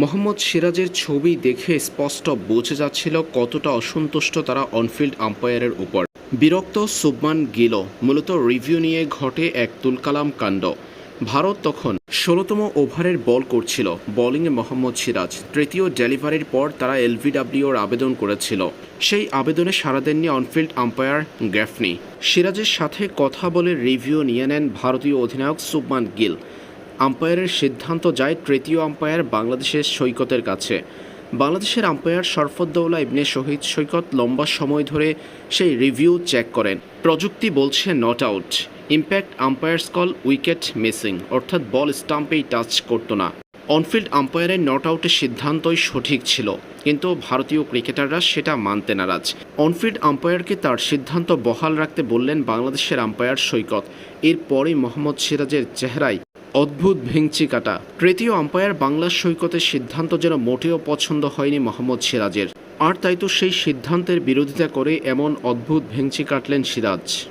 মোহাম্মদ সিরাজের ছবি দেখে স্পষ্ট বোঝা যাচ্ছিল কতটা অসন্তুষ্ট তারা অনফিল্ড আম্পায়ারের উপর। বিরক্ত সুবমান গিলো মূলত রিভিউ নিয়ে ঘটে এক তুলকালাম কাণ্ড। ভারত তখন ষোলোতম ওভারের বল করছিল বোলিংয়ে মোহাম্মদ সিরাজ। তৃতীয় ডেলিভারির পর তারা এলভিডাব্লিউর আবেদন করেছিল। সেই আবেদনে সাড়া দেননি অনফিল্ড আম্পায়ার গ্যাফনি। সিরাজের সাথে কথা বলে রিভিউ নিয়ে নেন ভারতীয় অধিনায়ক সুবমান গিল। আম্পায়ারের সিদ্ধান্ত যায় তৃতীয় আম্পায়ার বাংলাদেশের সৈকতের কাছে। বাংলাদেশের আম্পায়ার শরফদ্দৌলা ইবনে শহীদ সৈকত লম্বা সময় ধরে সেই রিভিউ চেক করেন। প্রযুক্তি বলছে not out impact umpire's call wicket missing অর্থাৎ বল স্টাম্পেই টাচ করতো না। অনফিল্ড আম্পায়ারের নট আউটের সিদ্ধান্তই সঠিক ছিল। কিন্তু ভারতীয় ক্রিকেটাররা সেটা মানতে নারাজ। অনফিল্ড আম্পায়ারকে তার সিদ্ধান্ত বহাল রাখতে বললেন বাংলাদেশের আম্পায়ার সৈকত। এরপরই মোহাম্মদ সিরাজের চেহারায় অদ্ভুত ভেঙচি কাটা। তৃতীয় আম্পায়ার বাংলা সৈকতের সিদ্ধান্ত যেন মোটেও পছন্দ হয়নি মোহাম্মদ সিরাজের। আর তাই তো সেই সিদ্ধান্তের বিরোধিতা করে এমন অদ্ভুত ভেঙচি কাটলেন সিরাজ।